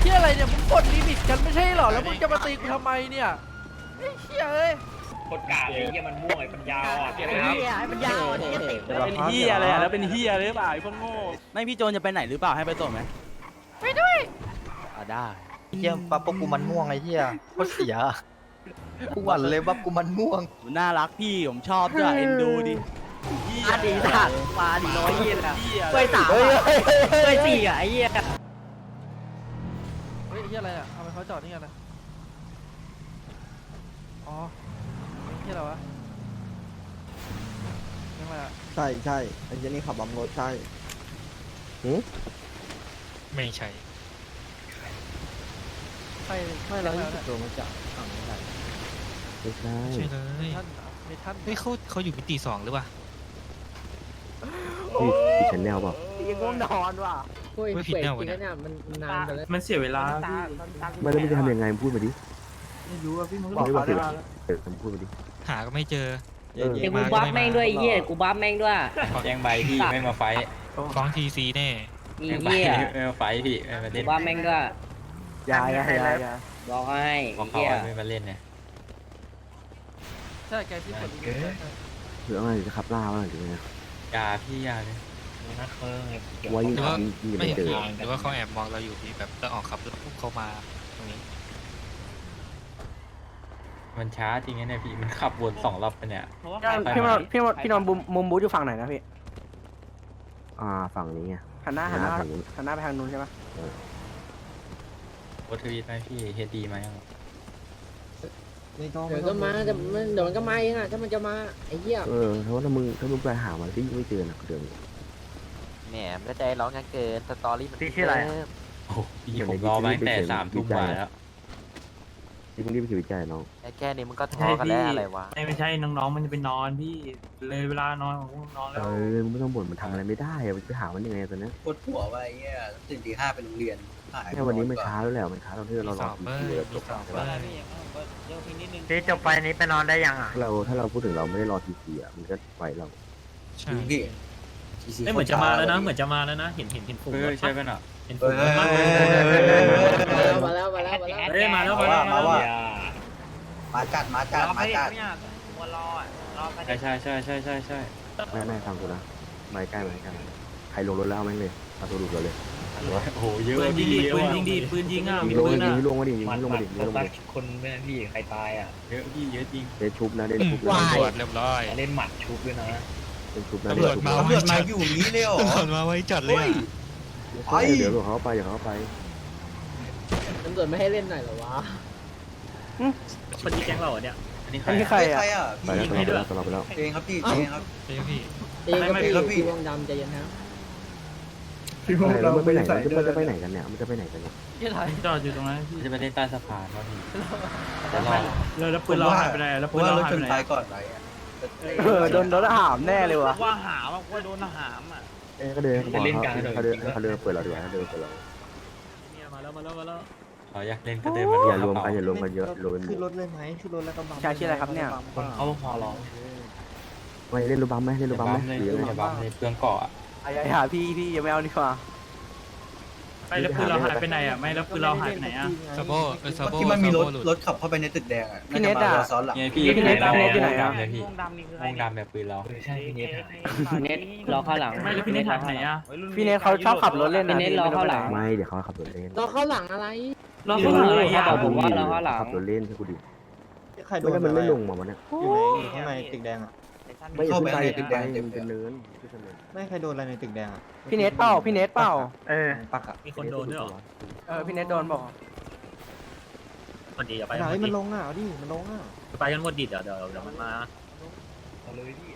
เฮียอะไรเนี่ยมึงกดลิมิตกันไม่ใช่เหรอ แล้วมึงจะมาตีกูทำไมเนี่ยไอ้เฮียเอ้ยคนกาไอ้เหี้ยมันม่วงไอ้ปัญญาอ่อนไอ้เหี้ยไอ้มันยาวอะเนี่ยติดเลยเป็นเฮียอะไรอะแล้วเป็นเฮียเลยหรือเปล่าไอ้พวกโง่ ไม่พี่โจนจะไปไหนหรือเปล่าให้ไปส่งไหมไปด้วยอ่าได้เฮียปั๊บพวกกูมันม่วงไอ้เฮียโคตรเสียกูหวั่นเลยปั๊บกูมันม่วงน่ารักพี่ผมชอบด้วยเอ็นดูดิเหี้ย มาดีสัตว์มาดีร้อยเหี้ยนะเหี้ยเว้ยสามอะเว้ยสี่อะไอ้เหี้ยเฮ้ยเฮียอะไรอะ เอาไปเขาจอดนี่กันนะอ๋อเฮียอะไรวะยังไงอะใช่ใช่ไอ้เจนี่ขับบัมรถใช่ไม่ใช่ ใครไม่แล้วใครยี่สิบเนี่ยตัวมันจะฝั่งนี้ไหนไม่ใช่ ใช่เลยท่านเหรอเมทันเฮ้ยเขาเขาอยู่มิติสองหรือเปล่า พี่พี่ชแนลเปล่ายังง่วงนอนว่ะเฮ้ยไม่ผิดแน่วะจริงเนี่ยๆเนี่ยมันมันนานไปแล้วมันเสียเวลาไม่แล้วมันจะทำยังไงมึงพูดมาดิไม่รู้อะพี่มึงบอกบอกว่าเขาเสียได้เออมึงพูดมาดิหาก็ไม่เจอ เออเดี๋ยวกูบัฟแม่งด้วยไอ้เหี้ยกูบัฟแม่งด้วยแจ้งใบพี่ไม่มาไฟท์ฟ้องทีซีแน่ อีแจ้งใบเหี้ยไม่มาไฟท์พี่ไม่มากูเล่นบัฟแม่งด้วยยายยายยายบอกให้เพราะไอ้เขาเหี้ยไม่มาเล่นเนี่ยใช่แกที่กดลิมิตกันหรือว่าไงจะขับล่าว่าหรือไง ยาพี่ยาเลยนักเคิร์งไว้ยิ่งขับยิ่งไม่ไม่เห็นเจอหรือว่าเขาแอบมองเราอยู่พี่แบบจะออกขับรถพุ่งเข้ามาตรงนี้มันช้าจริงนะเนี่ยพี่มันขับวนสองรอบไปเนี่ยพี่นนพี่นนพี่นนมุมมุมบูธอยู่ฝั่งไหนนะพี่อ่าฝั่งนี้ไงหันหน้าหันหน้าฝั่งนี้หันหน้าไปทางนู้นใช่ไหมโพสต์ทวีตไหมพี่เฮดดีไหม ยังเดี๋ยวก็มาแต่มันเดี๋ยวมันก็มาเองอะถ้ามันจะมาไอ้เหี้ยเออเพราะว่าถ้ามึงถ้ามึงไปหามันก็ยิ่งไม่เจอหนักเดิมแหมไม่ใจร้องกันเกินสตอรี่มันพี่ชื่ออะไรโอ้โหพี่ผมรอมาตั้งแต่สามทุ่มกว่าแล้วที่มึงรีบไปคิดวิจัยน้องแค่นี้มันก็ท้อกันแล้วอะไรวะไม่ใช่น้องๆมันจะไปนอนพี่เลยเวลานอนของน้องๆเอแล้วอมึงไม่ต้องบ่นมันทำอะไรไม่ได้อะมันจะไปหามันยังไงตอนนี้ปวดหัวว่าไอ้เงี้ยตื่นตีห้าไปโรงเรียน หายแค่วันนี้มันช้าแล้วแหละมันช้าตอนที่มีเราสรออบทีเบอร์เดียวจมีบสอบใช่เบอปะร์พี่จะไปนี้ไปนอนได้ยังอะถ้าเราถ้าเราพูดถึงเราไม่ได้รอทีซีอะมันก็ไหวเราใช่ดูดิไม่เหมือนจะมาแล้วนะเหมือนจะมาแล้วนะเห็นเห็นเห็นฝูงเอรอถใช่ป่ะเนาะเห็นเฮ้ฝูยงรเฮ้ยถเฮ้ยมั้ยเฮ้ยเฮ้ยมาแล้วมาแล้วมาแล้วเฮ้ยมาแล้วมามาว่าแล้วมามาว่าแล้วมาจัดมาจัดมาจัดใช่ใช่ใช่ใช่ใช่ใช่ไม่ไม่ฟังกูนะไม่ใกล้ไม่ใกล้ใครลงรถแล้วเอาแม่งเลยเอาตัวดูดเราเลย โอ้โหเยอะปืนยิงดิเยอะปืนว่ะยิงดิปืนยิงอะยิมีงลงปืนยิอะงลงมาดิยิงลงมาดิยิงลงมาดิคนไม่พี่ใครตายอะเยอะพี่เยอะจริงเล่นชุบนะเล่นชุบตำรนะวจเรียบร้อยเล่นหมัดชุบด้วยนะเล่นชุบนะตำรวจมาตำรวจมาอยู่นี้เลยเหรอตำรวจมาไว้จัดเลยอะไอ้เดี๋ยวเขาไปเดี๋ยวเขาไปตำรวจไม่ให้เล่นหน่อยเหรอวะคนที่แจ้งเราเหรอเนี่ยอันนี้ใคอัรนนี้อะใครใครอะอะไปพี่แล้วตลอดไปแล้วตลอดไปแล้วเองครับพี่เองครับเฮ้ยพี่เองก็ไม่พี่ครับพี่พี่วงดำใจเย็นนะ แล้วมันไปไหนมันจะไปไหนกันเนี่ยมันจะไปไหนกันเนี่ยเฮียไทยจอดอยู่ตรงนั้นพี่จะไปเล่นใต้สะพานวะพี่จะรอดแล้วแล้วปืนเราหายไปไหนแล้วเพปืราะนว่าเรารถหายชไปนไหนตายก่อนไปอะเออโดนโดนหามแน่เลยวะว่าหาว่าโดนหามอะเอ้ก็เดินเขาบอกเขาเขาเดินเขาเดินเปิดเราดีกว่าเขาเดินเปิดเราเนี่ยมาแล้วมาแล้วมาแล้วเขาอยากเล่นก็เดินมาอย่ารวมกันอย่ารวมกันเยอะรวมกันขึ้นรถเลยไหมขึ้นรถแล้วก็บังชายชื่ออะไรครับเนี่ยคนเขาพอร้องไม่เล่นรูบัมไหมเล่นอรูย่าบัมบัไหมมเลยหรือยังไงอย่าบัมเลยเปลืองเกาะ อะไอ้หาพี่พี่อย่าไม่เอาดีกว่าไม่แล้วปืนเราหายไปไหนอะไม่แล้วปืนเราหายไปไหนอะซาโบเออซาโบที่มันมีรถซาโบหลุดรถขับเข้าไปในตึกแดงอะพี่เน็ตอะาจมาซ้อนหลังไงพี่พี่เน็ตม่พี่เน็ตอยู่ไหนอะม่เลยพี่ม่วงดำแบบปืนเราใช่พี่เนทหายเน็ตรอเข้าหลังไม่แล้วพี่เนทหายไปไหนอะพี่เนทเขาชอบขับรถเล่นนะพี่เนทรอเข้าหลังไม่เดี๋ยวเขาขับรถเล่นรอเข้าหลังอะไรเราเข้าหลังอะไรอะผมว่าเราเข้าหลังขับรถเล่นใช่กูดิใครโดไม่นได้มันไม่ลงมาวันนี้อยู่ไหนอยู่ข้างในตึกแดงอะ ไม่เข้าไปไปในตึกแดงไปเต็มเป็นเลยเนินเป็นเนินไม่ใครโดนอะไรในตึกแดงอะพี่เนทเปล่าพี่เนทเปล่าเออปักอะมีคนโดนด้วยเหรอเออพี่เนทโดนบอกพอดีอย่าไปไหนมันลงอะเอาดิมันลงอะไปกันหมดดิเดี๋ยวเดี๋ยวเดี๋ยวมันมาเอาเลยพี่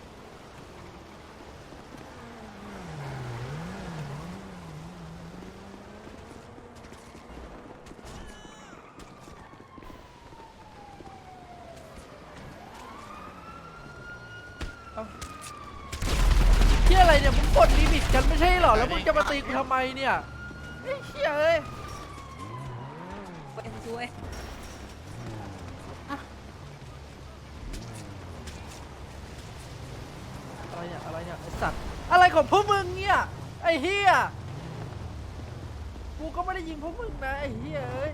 เฮียอะไรเนี่ยมึงกดลิมิตกันไม่ใช่เหรอ แล้วมึงจะมาตีกูทำไมเนี่ยไอ้เฮียเอ้ยอะไรเนี่ย อะไรเนี่ยไอ้สัตว์ อะไรของพวกมึงเนี่ย ไอ้เฮียกูก็ไม่ได้ยิงพวกมึงนะไอ้เหี้ยเอ้ย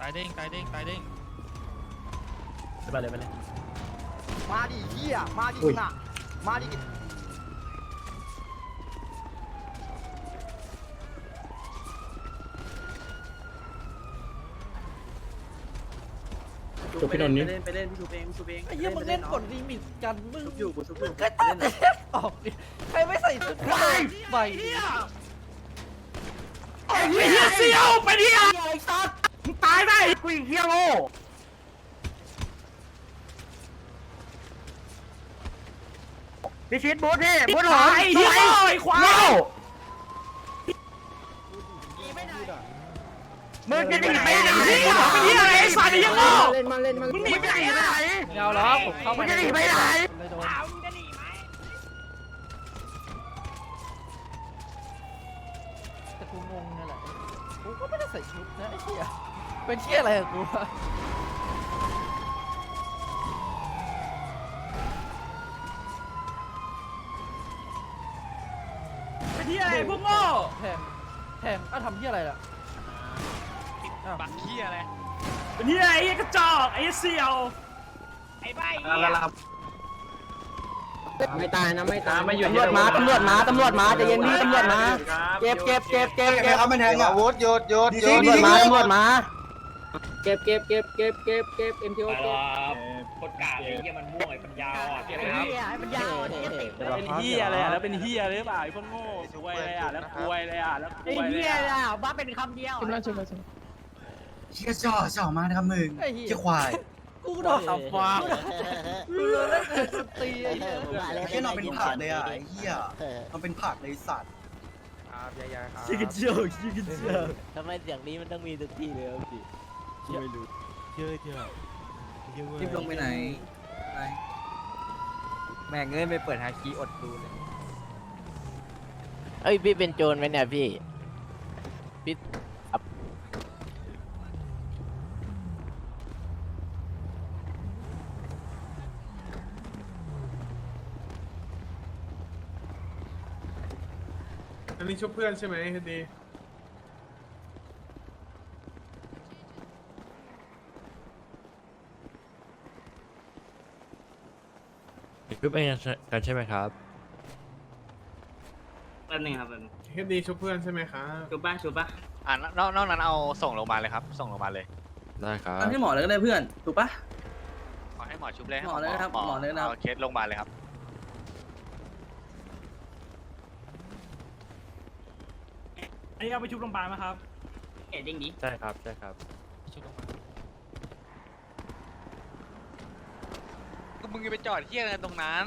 ตายเด้งตายเด้งตายเด้งไปเลยไปเลยมาดิเฮียมาดิน่ะมาดิชุบพี่นนท์นี่ไปเล่นไปเล่นพี่ชุบเองพี่ชุบเองไอ้เหี้ยมึงเล่นกดลิมิตกันมึงชุบอยู่กูชุบอยู่ก็ตัดเอฟออกดิใครไม่ใส่ชุดก็โดนใบดิไอ้เหี้ยเสี่ยวไปดิไอ้สัตว์มึงตายได้กูอีกเหี้ยโง่พี่ชิดบูธพี่บูธหตาอยไอ้เหี้ยโง่ไอ้ควายมึงจะหนีไปไหนไอ้เหี้ยเป็นเหี้ยอะไรไอ้สัตว์ไอ้เหี้ยโง่เล่นมาเล่นมามึงหนีไปไหนอะไม่เอาหรอกผมเข้ามามึงจะหนีไปไหนเลยโดนแต่กูงงนี่แหละกูก็ไม่ได้ใส่ชุดนะไอ้เหี้ย เป็นเหี้ยอะไรอะกูวะเป็นเหี้ยอะไรพวกโง่แทงแทงอะทำเหี้ยอะไรล่ะ อ้าว บักเฮียอะไรเป็นเหี้ยไอ้เหี้ยกระจอกไอ้เหี้ยเสี่ยวไม่ตายนะไม่ตายตำรวจมาตำรวจมาตำรวจมาใจเย็นพี่ตำรวจมา เก็บเก็บเก็บเก็บเก็เก็บบครับไม่แทงอะอาวุธหยุดหยุดหยุตำรวดจมาตำรวจมา เก็บเก็บเก็บเก็บเก็บเก็บเอ็มทีโอเก็บคนกาเลยเหี้ยมันม่วงไอ้ปัญญาอ่อนมันยาวนี่ติดเป็นเหี้ยอะไรอะแล้วเป็นเหี้ยหรือเปล่าไอ้พวกโง่สวยอะไรอะแล้วกลวยอะไรอะแล้วกลไอ้วยอะไรเหี้ยอะอะบ้าเป็นคำเดียวเชี่ยจ่อจ่อมานะครับมึงไอ้เหี้ยเชี่ยควายกูโดนตับฟ้ากูโดนเล่นเล่นดนตรีไอ้เหี้ยไอ้เหี้ยนอนเป็นผักเลยอะไอ้เหี้ยมันเป็นผักเลยสัตว์ชิคกี้เจียวชิคกี้เจียวทำไมเสียงนี้มันต้องมีทุกที่เลยพี่ ไม่รู้เยอะเยอะรีบลงไปไหนแม่งเงินไปเปิดฮาคีอดดูเลยเอ้ยพี่เป็นโจรไหมเนี่ยพี่พี่อันนี้ชุบเพื่อนใช่ไหมดี คือเป็นกันใช่ไหมครับ แป๊บนึงครับแป๊บนึงเฮดีชุบเพื่อนใช่ไหมครับชุบป่ะชุบป่ะอ่านอกนอกนั้นเอาส่งโรงพยาบาลเลยครับ ส่งโรงพยาบาลเลย ได้ครับให้หมอเลยก็ได้เพื่อนถูกปะ ขอให้หมอชุบเลยให้หมอเลยนะครับหมอเลยนะครับ เอาเคสโรงพยาบาลเลยครับ อันนี้เอาไปชุบโรงพยาบาลไหมครับ เอ็ดดิ้งดิ ใช่ครับ ใช่ครับ ชุบโรงพยาบาล มึงจะไปจอดเที่ยอะไรตรงนั้น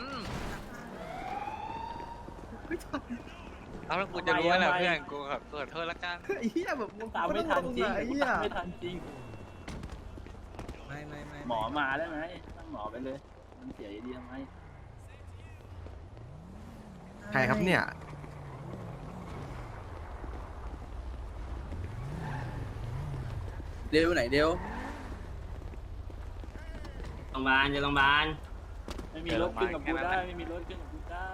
เอาแล้วกูจะรู้ไหมล่ะทำไมเพื่อนกูแบบกูขอโทษละกันไอ้เหี้ยแบบมึงตามไม่ทันจริงไอ้เหี้ยตามไม่ทันจริง ไม่ไม่ไม่หมอมาได้ไหมตั้งหมอไปเลย มันเสียดีทำไมใครครับเนี่ย เร็วไหนเร็วโรงพยาบาลจะโรงพยาบาล ไม่มีรถขึ้นกับกูได้ไม่มีรถขึ้นกับกูได้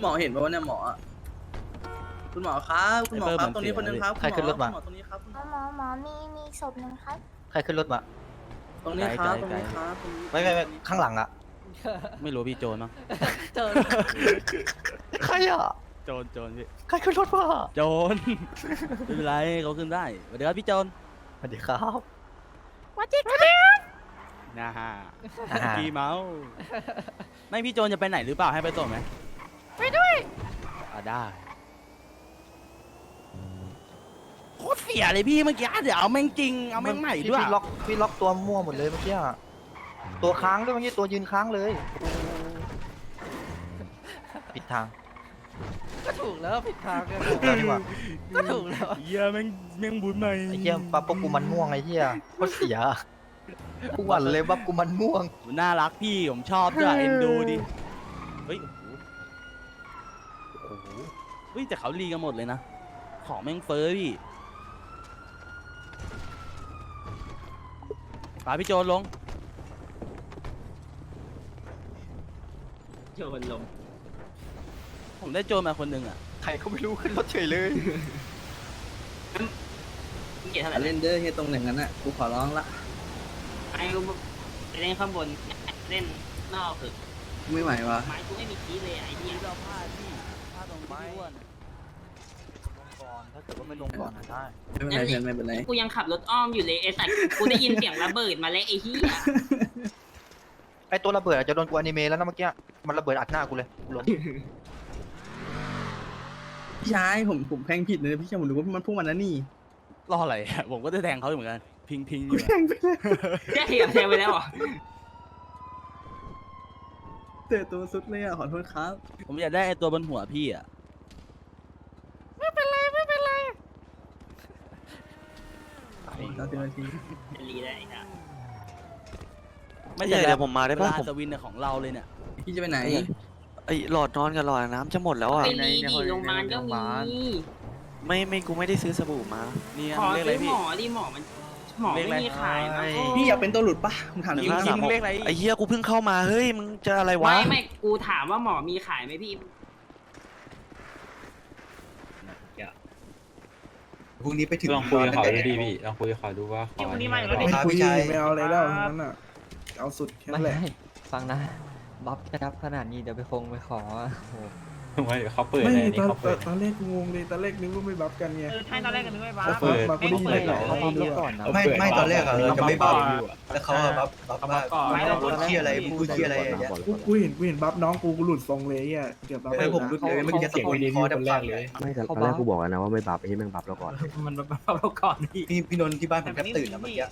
หมอเห็นป่าวเนี่ยหมออะคุณหมอครับคุณหมอครับตรงนี้คนนึงครับใครขึ้นรถมา คุณหมอตรงนี้ครับหมอหมอหมอมีมีศพหนึ่งครับ ใครขึ้นรถมาตรงนี้ครับตรงนี้ครับตรงนี้ไม่ไม่ไม่ข้างหลังอะไม่รู้พี่โจรมั้งเจอใครอะโจรโจรพี่ใครขึ้นรถมาโจรไม่เป็นไรเขาขึ้นได้สวัสดีครับพี่โจรสวัสดีครับ นะฮะอ่ากีเมาส์ไม่พี่โจรจะไปไหนหรือเปล่าให้ไปส่งไหมไปด้วย อะได้โคตรเสียเลยพี่เมื่อกี้เดี๋ยวเอาแม่งจริงเอาแม่งใหม่ด้วยพี่ล็อกพี่ล็อกตัวมั่วหมดเลยเมื่อกี้อะตัวค้างด้วยเมื่อกี้ตัวยืนค้างเลยผิดทางก็ถูกแล้วผิดทางกันถูกแล้วดีกว่าก็ถูกแล้วเฮียแม่งแม่งบุญใหม่ไอ้เหี้ยปั๊บพวกกูมันม่วงไอ้เหี้ยโคตรเสีย กูหวั่นเลยปั๊บกูมันม่วงน่ารักพี่ผมชอบด้วยเอ็นดูดิ เฮ้ยโอ้โหโอ้โหเฮ้ยแต่เขารีกันหมดเลยนะ ของแม่งเฟ้อพี่ปาพี่โจรลง โจรลง ผมได้โจรมาคนหนึ่งอะ ใครก็ไม่รู้ขึ้นรถเฉยเลย เกียรติเท่าไหอย่าร่เล่นเด้อเฮียตรงอย่างนั้นอะกูขอร้องละ ไอ้กูไปเล่นข้างบนเล่นนอกเถอะไม่ไหววะไม้กูไม่มีคีเลยไอ้เหี้ยเราพลาดพี่พลาดตรงที่อ้วนอะก่อนถ้าเกิดว่าไม่ลงก่อนอะได้ไม่เป็นไรเพื่อนไม่เป็นไรกูยังขับรถอ้อมอยู่เลยไอ้สัตว์กูได้ยินเสียงระเบิดมาแล้วไอ้เหี้ยไอตัวระเบิดอาจจะโดนกูอนิเมะแล้วนะเมื่อกี้มันระเบิดอัดหน้ากูเลยกูล้มพี่ชายผมผมแพงผิดเลยพี่ชายผมนึกว่ามันพุ่งมานะนี่รออะไรอะผมก็จะแทงเขาอยู่เหมือนกัน พิงพิงอยู่แพงไปเลยแค่เหยียบแทงไปแล้วเหรอเตะตัวสุดเลยอะขอโทษครับ ผมอยากได้ไอ้ตัวบนหัวพี่อะเราเต็มทีจะรีได้ไอ้สัตว์ไม่ใช่เดี๋ยวผมมาได้ป่ะสวินเนี่ยของเราเลยเนี่ย พี่จะไปไหน ไอหลอดนอนกับหลอดน้ำจะหมดแล้วอะ ไปรีดีโรงพยาบาลก็มีไม่ไม่กูไม่ได้ซื้อสบู่มา นี่ขอเรียกอะไรซื้อพี่หมอดิหมอมัน หมอไม่มีขายนะพี่อยากเป็นตัวหลุดปะผมถามหนึ่จริงงห้าจริสามงหกเลขอะไรไอเฮียกูเพิ่งเข้ามาเฮ้ยมึงจะอะไรวะ ไม่ไม่กูถามว่าหมอมีขายไหมพี่พรุ่งนี้ไปถึงลองคุยกับเขาตั้ดูแต่ดิพี่ลองคุยกับเขาดูว่าขอวันนี้อัมาไหแล้วมดิครับพี่ชายไม่เอาอะไรแล้วนั่นอะเอาสุดแค่นั้นแหละฟังนะบัฟจะดับขนาดนี้เดี๋ยวไปคงไปขอโอ้ ไม่เขาเปิดเลยนี่เขาเปิดตอนแรกกูงงเลยตอนแรกนึกว่าไม่บัฟกันไงเออใช่ตอนแรกกันนึกว่าบ้าเขาเปิดมากูได้ยินเปิดเหรอเขาบัฟแล้วก่อนนะไม่ไม่ตอนแรกอะเราจะไม่บัฟแล้วเขาอะบัฟบัฟว่าก่อนพูดเที่ยอะไรพูดเที่ยอะไรอย่างเงี้ยกูกูเห็นกูเห็นบัฟน้องกูกูหลุดทรงเลยอะเกือบบัฟไม่ผมรู้เลยเมื่อกี้ตะโกนคอแทบขาดเลยไม่แต่ตอนแรกกูบอกแล้วนะว่าไม่บัฟไอ้ที่แม่งบัฟเราก่อน มันแบบเราก่อนนี่พี่พี่นนท์ที่บ้านผมแทบตื่นแล้วเมื่อกี้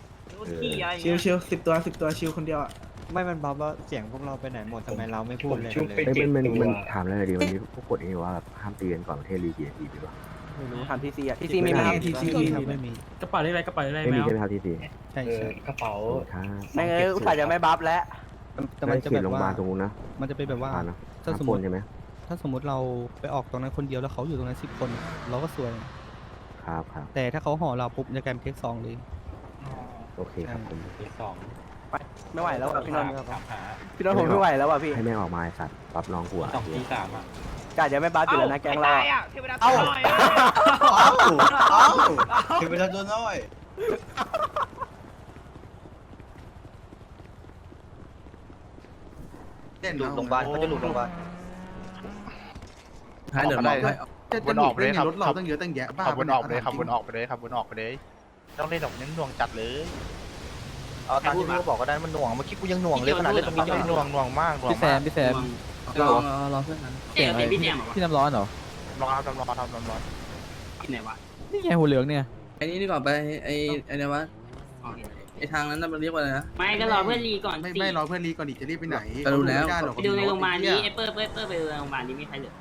ขี้อะไรชิวชิวสิบตัวสิบตัวชิวคนเดียวอะ ไม่มันบัฟแล้วเสียงพวกเราไปไหนหมดทำไมเราไม่พูดเลยเอ้ยมันมันมันถามอะไรหน่อยดีวันนี้พวกกฎนี้ว่าแบบห้ามตีกันก่อนประเทศลีกี่นาทีดีกว่าไม่รู้ถามทีซีอะทีซีมีไหมครับทีซีไม่มีกระเป๋าอะไรกระเป๋าอะไรไม่แมมีวใช่ไหมครับทีซีใช่ใช่กระเป๋าถ้าไม่เอออุตส่าห์จะไม่บัฟแล้ว แต่มันจะแบบโรงพยาบาลตรงนู้นนะมันจะเป็นแบบว่า ผ่านนะถ้าห้ามสมปมนติใช่ไหมถ้าสมมติเราไปออกตรงนั้นคนเดียวแล้วเขาอยู่ตรงนั้นสิบคนเราก็สวย ครับครับแต่ถ้าเขาห่อเราปุ๊บจะกลายเป็นเค้กซองเลย โอเคครับผม ที่สอง ไม่ไหวแล้วอะพี่นนท์ถามหาพี่นนท์ผมไม่ไหวแล้วอะพี่ให้แม่งออกมาไอ้สัตว์ปรับน้องหัวสองที่สามอะกาจะไม่บัฟอยู่แล้วนะแกงเราเอ้าเอ้าเอ้าถึงเวลาโดนน้อยหลุดโรงพยาบาลเขาจะหลุดโรงพยาบาลให้เดี๋ยวมอบให้วนออกไปเลยครับรถเราตั้งเยอะตั้งแยะบ้าขับวนออกไปเลยขับวนออกไปเลยขับวนออกไปเลย ต้องเล่นดอกเน้นดวงจัดเลย เอาตามที่พี่เขาบอกก็ได้มันหน่วงเมื่อกี้กูยังหน่วงเลยขนาดเล่นตรงนี้ดยังวงดวงมากดวงพี่แซมามกพี่แซมรอรอรอเพื่อนกันเจ๋งเป็นพี่แจมเหรอวะพี่น้ำร้อนเหรอรอทำรอทำรอรอที่ไหนวะนี่ไงหัวเหลืองเนี่ยไอ้นี่ดีกว่าไปไอ้ไอ้เนี่ยวะไอ้ทางนั้นน่ะมันเรียกว่าอะไรนะไม่ก็รอเพื่อนรีก่อนไม่สิไม่รอเพื่อนรีก่อนดิจะรีบไปไหนก็รู้แล้วไม่ได้หรอกไปดูในโรงพยาบาลนี้ไอ้เปิ้ลเปิ้ลเปิ้ลไปดูในโรงพยาบาลนี้มีใครเหลือ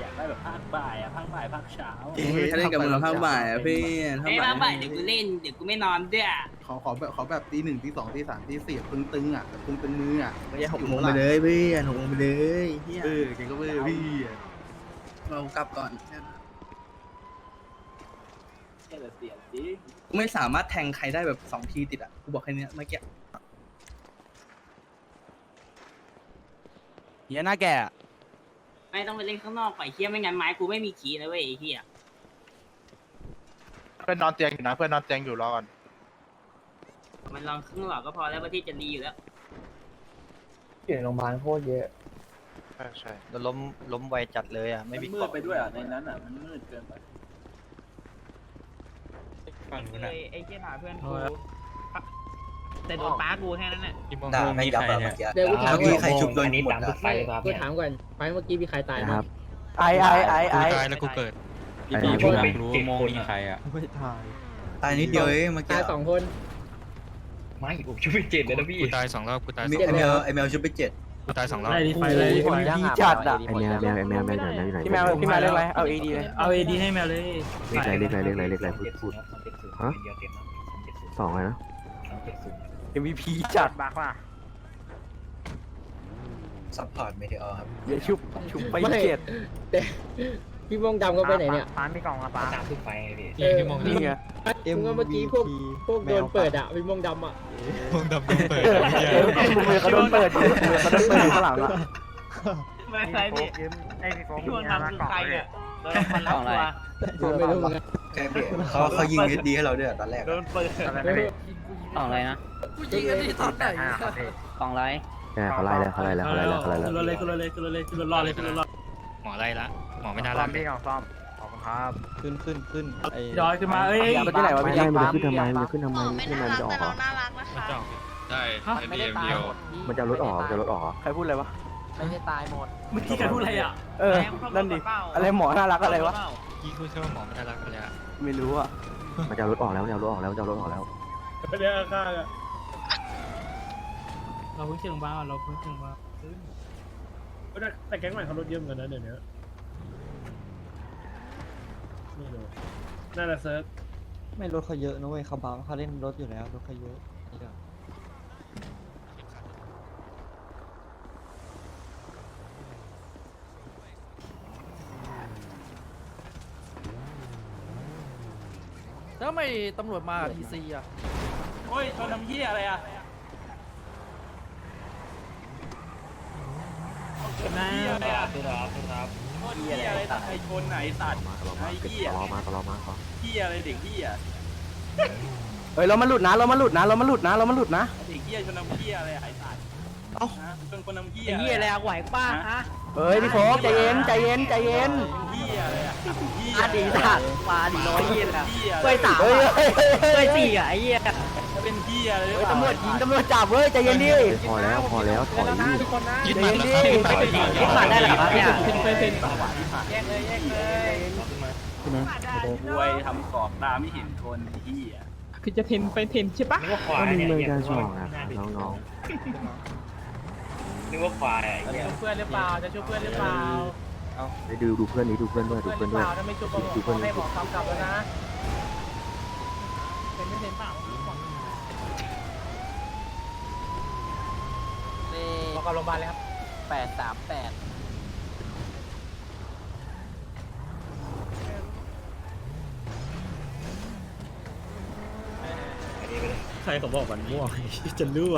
อยากได้แบบภาคบ่ายอะภาคบ่ายภาคเช้าเอ้ยถ้าเล่นกับมึงเราภาคบ่ายอะพี่ไอ้บ้าบ่ายเดี๋ยวกูเล่นเดี๋ยวกูไม่นอนด้วยอะ ขอขอแบบขอแบบตีหนึ่งตีสองตีสามตีสี่ตึงตึงอะตึงตึงมืออะไม่ใช่หกโมงไปเลยพี่หกโมงไปเลยเฮียเออแกก็เว้ยพี่เรากลับก่อนเสียสิกูไม่สามารถแทงใครได้แบบสองทีติดอะกูบอกแค่เนี้ยเมื่อกี้เฮียหน้าแกอะไม่ต้องไปเล่นข้างนอกไปเฮียไม่งั้นไม้กูไม่มีขีนะเว้ยไอ้เฮียเพื่อนนอนเตียงอยู่นะเพื่อนนอนเตียงอยู่รอก่อน มันลองครึ่งหลอดก็พอแล้วว่าที่จะรีอยู่แล้ว อยู่โรงพยาบาลโคตรเยอะ ใช่ใช่แล้วล้มล้มไวจัดเลยอะ ไม่มีมืดไปด้วยอะ ในนั้นอะ มันมืดเกินไป ฝั่งนู้นอะไอ้เจ้าหาเพื่อนกูแต่โดนป้ากูแค่นั้นแหละที่มองด่าดูไม่มียับใครอะเนี่เมื่ยอกี้เดี๋ยวกูถาม เมื่อกี้ใครชุบโดนหมดอะกูถามก่อนไปเมื่อกี้มีใครตายนะครับไอไอไอไอ กูตายแล้วกูเกิดพี่พี่ผมอยากรู้ว่าโมงมีใครอะไม่ทายตายนิดเดียวเองเมื่อกี้ตายสองคน ไม่ผมช่วยเจ็ดเลยนะพี่กูตายสองรอบกูตายสมีองไอรแมอวบไอแมวชุบไปเจ็ดกูตายสองรอบไล่ดีไฟเลยดีไฟดีจัดอะไอ้แมวแมวไอ้แมวแมวอยู่ไหนอยู่ไหนพี่แมวพี่แมวเรียกอะไรเอาเอดีเลยเอาเอดีให้แมวเลยเรียกอะไรเรียกอะไรเรียกอะไรเรียกอะไรพูดพูดฮะสองอะไรนะ MVP จัดบากว่ะซัพพอร์ตไม่ได้เอาครับเดี๋ยวชุบชุบไปเจ็ด พี่มงดำก็ไปไหนเนี่ย ป้าไม่กล่องอะป้าตามขึ้นไปพี่เออ พี่มองนี่ไงมึงว่าเมื่อกี้พวกพวกโดนเปิดอะพี่มงดำอะมองดำโดนเปิดมือเขาโดนเปิดอยู่มือเขาโดนเปิดอยู่ข้างหลังอะไม่ใช่พี่ไอ้พี่วงดำคือใครเนี่ยโดนมันรับตัวผมไม่รู้เหมือนกันแกเบรเขาเขายิงเอสดีให้เราด้วยตอนแรกโดนปืนกล่องอะไรนะกูยิงกันที่ตอนไหนกล่องอะไรใช่เขาไล่แล้วเขาไล่แล้วเขาไล่แล้วเขาไล่แล้ว ขึ้นรถเลยขึ้นรถเลยขึ้นรถเลยขึ้นรถรอเลยขึ้นรถรอหมอไล่ละ หมอไม่น่ารักเลยขึ้นขึ้นขึ้นไอ้ย้อยขึ้นมาเอ้ยไม่ได้มันจะขึ้นทำไมมันจะขึ้นทำไมมันจะขึ้นทำไมมันจะออกเหรอมันจะออกใช่ไม่ได้ตายหมดมันจะเอารถออกมันจะเอารถออกเหรอใครพูดอะไรวะไม่ได้ตายหมดเมื่อกี้แกพูดอะไรอะเออนั่นดิอะไรหมอน่ารักอะไรวะยี่พูดแค่ว่าหมอไม่น่ารักไปเลยอะไม่รู้อะมันจะเอารถออกแล้วมันจะเอารถออกแล้วมันจะเอารถออกแล้วไม่ได้ข้างอะเราเพิ่งถึงบ้านเราเพิ่งถึงบ้านแต่แก๊งใหม่เขาลดเยอะเหมือนกันนะเดี๋ยวนี้ ไม่รู้น่าจะเซิร์ฟไม่รถเขาเยอะนะเว้ยเขาบังเขาเล่นรถอยู่แล้วรถเขาเยอะแล้วทำไมตำรวจมากับทีซีอะ โอ้ยชนทำเหี้ยอะไรอะเหี้ยอะไรอะโคนเหี้ยอะไรตัดไอชนไหนสัตว์มาตลอดมาไอ้ติดเหี้ยตลอดมาตลอดมาก่อนเหี้ยอะไรเด็กเหี้ยเฮ้ยเรามาหลุดนะเรามาหลุดนะเรามาหลุดนะเรามาหลุดนะเด็กเหี้ยชนทำเหี้ยอะไรไอ้สัตว์เอ้าชนคนทำเหี้ยเหี้ยอะไรไหวป้าฮะเฮ้ยพี่โฟกใจเย็นใจเย็นใจเย็นเหี้ยอะไรอะอาดีสัตว์มาดีร้อยเหี้ยนะเหี้ยเฮ้ยสามเฮ้ยอะเฮ้ยสี่อะไอ้เหี้ยเป็นเหี้ยอะเฮ้ยตำรวจยิงตำรวจจับเว้ยใจเย็นดิพอแล้วพอแล้วถอยดิยึดมันแล้วครับเดี๋ยวถอยเดี๋ย วคิดผ่านได้เหรอครับเนี่ยแยกเลยแยกเลยรวยทำกรอบตาไม่เห็นคนเหี้ยคือจะเทนไปเทนใช่ปะก็มันเมืองการสองอะน้องนึกว่าควายไอ้เหี้ยเพื่อนหรือเปล่า จะช่วยเพื่อนหรือเปล่าๆไปดูดูเพื่อนนี้ดูเพื่อนด้วยดูเพื่อนด้วยถ้าไม่ช่วยก็ดูเพื่อนให้นี้บอกคำกลับแล้วนะเป็นไม่เป็นเปล่าบอกกับโรงพยาบาลเลยครับแปดสามแปด ใครเขาบอกมันม่วง จะรั่ว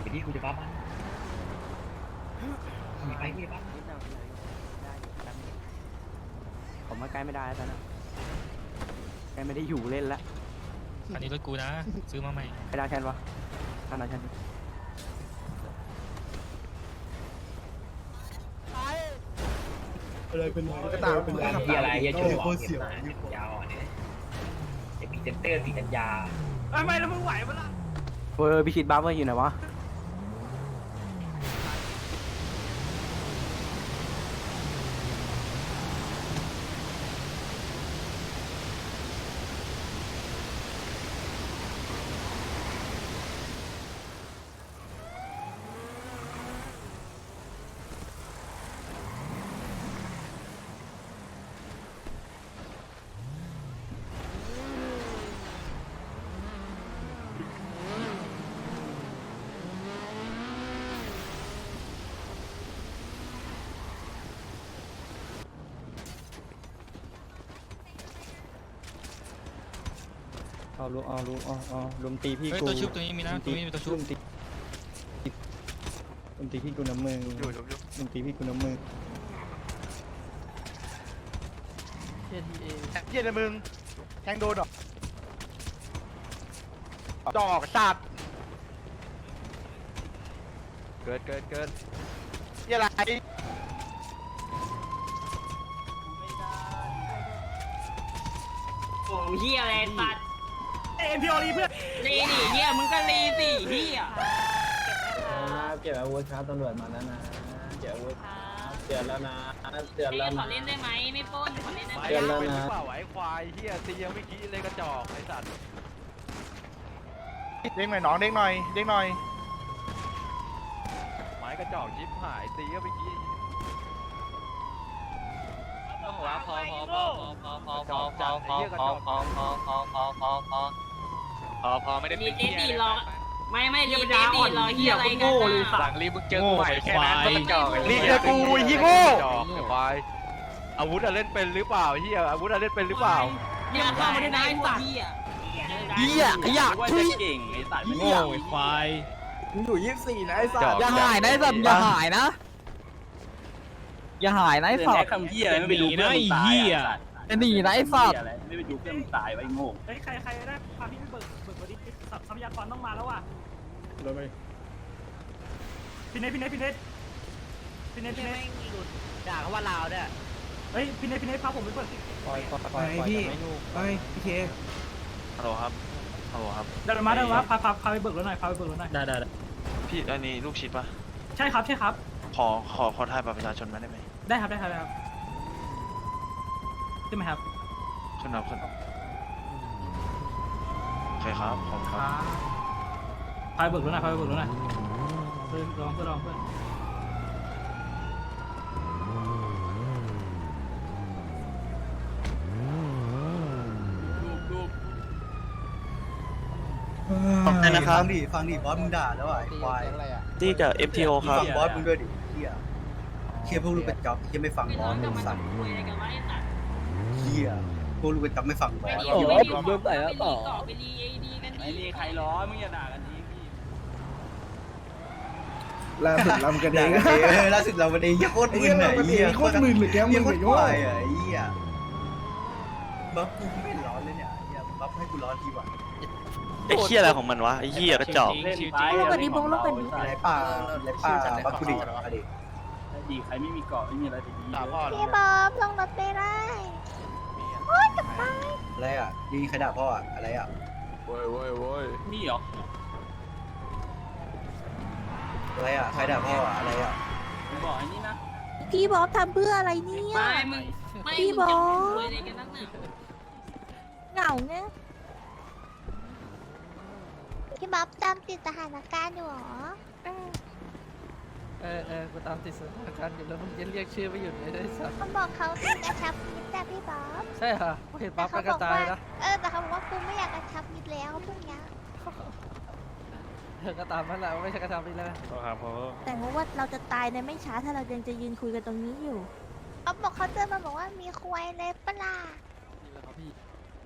ไปที่กูจะปั๊บมันหนีไปกูจะปั๊บนิดหน่อยได้อยู่แป๊บนึงผมมาใกล้ไม่ได้แล้วตอนนั้นใกล้ไม่ได้อยู่เล่นละอันนี้รถกูนะ ซื้อมาใหม่ ใครดาวแชนวะท่านดาวแชนดิอะไรเป็นก็ตามเป็นเฮียอะไรเฮียช่วยบอกเก็บมายาวอะ เนี่ยจะมีเจนเตอร์มีกัญญา ไม่ไม่แล้วมึงไหวปะล่ะเฮ้ยพี่ชิดบ้าเว้ยอยู่ไหนวะ เอาลุเอาลุเอาเอาลุมตีพี่เฮ้ยกูตัวชุบตัวนี้มีนะตัวนี้มีตัวชุบลุมตีลุมตีพี่กูน้ำมือลุมตีพี่กูน้ำมือเคทีเอเหี้ยนะมึงแทงโดนดอกดอกสัตว์เกิดเกิดเกิดเหี้ยอะไรของเฮียอะไรตัดเอ็มพีโอรีเพื่อนรีดิเฮียมึงก็รีสิเฮียเก็บอาวุธครับตำรวจมาแล้วนะเก็บอาวุธเตือนแล้วนะเตือนแล้วขอนะเล่นได้ไหมไม่ป้นขอเล่นได้ไหมเตือนแล้วนะเปล่าไอ้ควายเฮียตียังไม่คิดเลยกระจอกไอ้สัตว์เด้งหน่อยน้องเด้งหน่อยเด้งหน่อยไม้กระจอกชิบหายตีก็ไม่คิดพอพอพอพอพอพอพอพอพอพอพอพอพอ พอพอพอพอพอไม่ได้มีเป็นเจเหี้ยดีเลยรอไม่ไม่รีบเจดีรอเฮียอะไรกันสั่งรีบมึงเจอกูใหม่แค่นั้นมันจอกรีบเจอกูไอ้ยี่โง่จอกไอ้ควายอาวุธอะเล่นเป็นหรือเปล่าเฮียอาวุธอะเล่นเป็นหรือเปล่าเฮียเข้ามาได้ไหมสัตว์เฮียขยะว่าทุจะยเก่งไอ้สัตว์โง่ไอ้ควายเมึงอยู่ยี่สิบสี่นะไอ้สัตจอว์ดอย่าหายนะไอ้สัตว์อย่าหายนะอย่าหายนะไอ้เรื่องสัตแค่ว์คำที่อะไรไม่ไปดูเพื่อนมึงตายอะจะหนีนะไอ้สัตว์ไม่ไปดูเพื่อนมึงตายไว้โง่เฮ้ยใครใครได้พาพี่ไปเบิก ยากรต้องมาแล้วว่ะพี่เนทพี่เนทพี่เนทพี่เนทพี่เนทด่าเขาว่าลาวเนี่ยเฮ้ยพี่เนทพี่เนทพาผมไปเบิกปล่อยปล่อยปล่อยปล่อยกันไม่ถูกไปพี่เคฮัลโหลครับฮัลโหลครับเดินมาเดินมาพาพาพาไปเบิกรถหน่อยพาไปเบิกรถหน่อยได้ได้พี่อันนี้ลูกชิดปะใช่ครับใช่ครับ ขอขอขอถ่ายบัตรประชาชนมาได้ไหมได้ครับได้ครับได้ครับใช่ไหมครับขึ้นครับขึ้นโอ เคครับขอบคุณครับพาไปเบิกรถหน่อยพาไปเบิกรถหน่อยเพื่อนลองเพื่อนลองเพื่อนขอบคุณนะครับฟังดิฟังดิบอสมึงด่าแล้วอะไอ้ควายที่จาก FTO ครับ ฟังบอสมึงด้วยดิเฮียเฮียพวกลูกกระจอกเฮียไม่ฟังบอสมึงสั่งเฮียพวกลูกกระจอกไม่ฟังบอสโอ้โหผมเริ่มใส่แล้วต่อ ไอ้นี่ใครร้อนมึงอย่าด่ากันทีพี่ล่าสุดเรากันเองเออล่าสุดเรากันเองเฮียโคตรมึนอะเฮียโคตรมึนหรือแกมึนโคตรควายอะเฮียบัฟกูไม่ร้อนเลยเนี่ยเฮียบัฟให้กูร้อนทีว่ะไอ้เหี้ยอะไรของมันวะไอ้เหี้ยกระจอกเล่นไปลูกกระดิ่งบงลูกกระดิ่งไรป่าไรป่าบัฟกูดิมาดิดีใครไม่มีเกาะไม่มีอะไรดีด่าพ่อเหรอพี่บอมลงรถไม่ได้ อะไรอะยิงใครด่าพ่ออะอะไรอะ นี่เหรออะไรอะใครด่าพ่ออะอะไรอะมึงบอกไอ้นี่นะพี่บอมทำเพื่ออะไรเนี่ยมึงพี่บอมเหงาไงพี่บ๊อบจำติดสถานการณ์อยู่หรอเออเออกูตามติดสถานการณ์อยู่แล้วมึงจะเรียกชื่อไม่หยุดเลยได้สัตว์เขาบอกเขาจะกระชับมิตรแต่พี่บ๊อบ ใช่เหรอกูเห็นปั๊บแต่ไปเขากบระอกจายว่า นะ เออแต่เขาบอกว่ากูไม่อยากกระชับมิตรแล้วพวกเนี้ยเธอก็ตามนั่นแหละไม่ใช่กระทำไปแล้วครับผมแต่ว่าเราจะตายในไม่ช้าถ้าเรายังจะยืนคุยกันตรงนี้อยู่ เขาบอกเขาเจอมาบอกว่ามีควายเลยปะล่ะ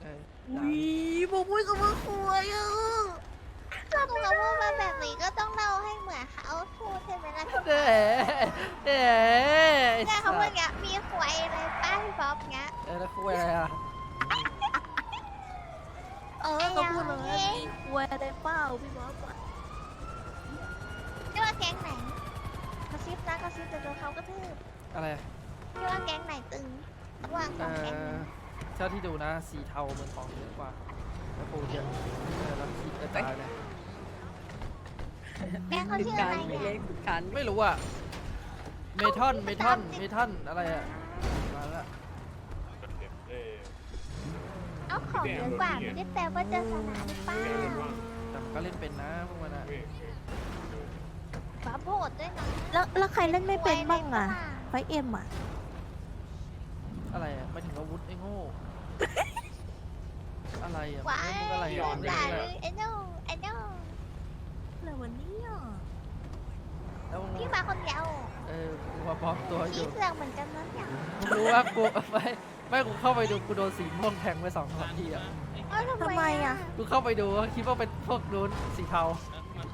เอออุ้ยบอกไม่กับว่าควายอะถ้ามึงเอาพูดมาแบบนี้ก็ต้องเล่าให้เหมือนเขาพูดใช่ไหมล่ะเด้เด้เนี่ยเขาพูดอย่างเงี้ยมีควายเลยป้าพี่บ๊อบเงี้ยเออแล้วคุยอะไรอะเออเขาพูดเลยมีควายอะไรเปล่าพี่บ๊อบอะพี่ว่าแก๊งไหนกระซิบนะกระซิบแต่โดนเขากระทืบอะไรพี่ว่าแก๊งไหนตึงระหว่างสเอองแก๊งอเท่าที่ดูนะ สีเทาเมืองทองเยอะกว่าแล้วปูเยอะเออแล้วคิดกระจายเลยแก๊งเขาชื่ออะไรเนี่ย ไม่รู้อะ เมทัลเมทัลเมทัลอะไรอะมาแล้ว เอา ของเยอะกว่าไม่ได้แปลว่าจะชนะหรือเปล่าแต่มันก็เล่นเป็นนะพวกมันอะฟ้าโพดด้วยนะแล้วแล้วใครเล่นไม่เป็นบ้างอะไฟเอ็มอะ อะไรอะไม่ถึงอาวุธไอ้โง่อะไรอะว้ามึยงอะไรเล่อะนเล่นได้อะไรเลยไอ้โน่ไอ้โน่อะไรวันนี้อะแล้วมึงพี่มาคนเดียวเออกูมาปลอมตัวอพี่ยู่เสือกเหมือนกันนะเนี่ยมึงรู้ว่ากูไม่ ไม่กูเข้าไปดูกูโดนสีม่วงแทงไปสองสามทีอะเอ้าทำไมอะ กูเข้าไปดูคิดว่าเป็นพวกนู้นสีเทา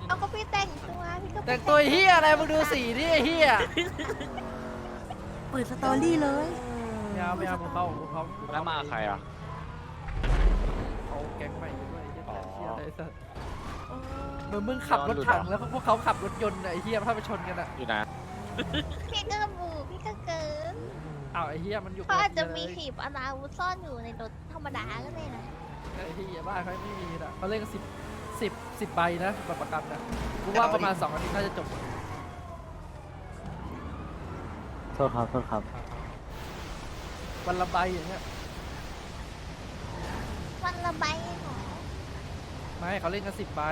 เอาก็พี่แต่งตัวพี่ก็แต่งตัวเฮียอะไรมึงดูสีนี่ไอ้เฮียเปิดสตอรี่เลยไม่เอาไม่เอากูเข้ากูเข้ากูแล้วมาใครอะเขาแก๊งใหม่อยู่ด้วยไอ้เหี้ยเฮียอะไรสัสเหมือนมึงขับรถถังแล้วพวกเขาขับรถยนต์น่ะไอ้เฮียถ้าไปชนกันอะอยู่นะพี่ก็บูพี่ก็เกิน อ้าวไอ้เฮียมันอยู่เขาอาจจะบนมีเรือเลยขีบอนาวุธซ่อนอยู่ในรถธรรมดาก็ได้นะไอ้เฮียบ้านเขาไม่มีนะเขาเล่นกันสิบสิบสิบใบนะแบบประกันนะกูว่าประมาณสองอาทิตย์น่าจะจบโทษครับโทษครับ วันละใบอย่างเงี้ยวันละใบเองเหรอไม่เขาเล่นกันสิบใบ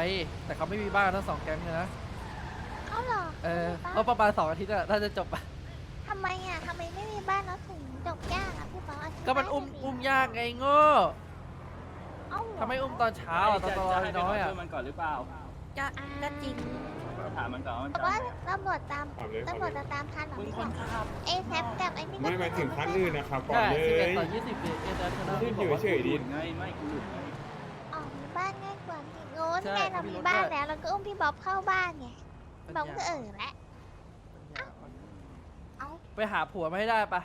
แต่เขาไม่มีบ้านทั้งสองแก๊งเลยนะเขาเหรอเออไม่มีก็บ้านประมาณสองอาทิตย์อะน่าจะจบอะ ทำไมอะทำไมไม่มีบ้านแล้วถึงจบยากอะพี่ป๊อก็มันอุ้มอุ้มยากไงโง่ทำไมอุ้มตอนเช้าอะตอนตอนเราน้อยอะ มันก่อนหรือเปล่าก็ก็จริง ถามมันก่อนว่ามันแต่ะว่าตำรวจตามตำรวจจะตามทันหรอมึล่คนขับไอ้แซบกับไอ้นี่ก็ไม่มาถึงขั้นอื่นนะครับก่อนใช่เลสิบเอ็ดย ต่อยี่สิบเอ็ดเอ็ดแล้วชนะขึ้นม่เฉๆดิ ไงไม่กูหลุดไอ๋อมีบ้านง่ายกว่าพี่โง่นี่ไงเรามีบ้านแล้วเราก็อุ้มพี่บ๊อบเข้าบ้านไงบ๊อบก็เออแล้ว ไปหาผัวไม่ได้ปะ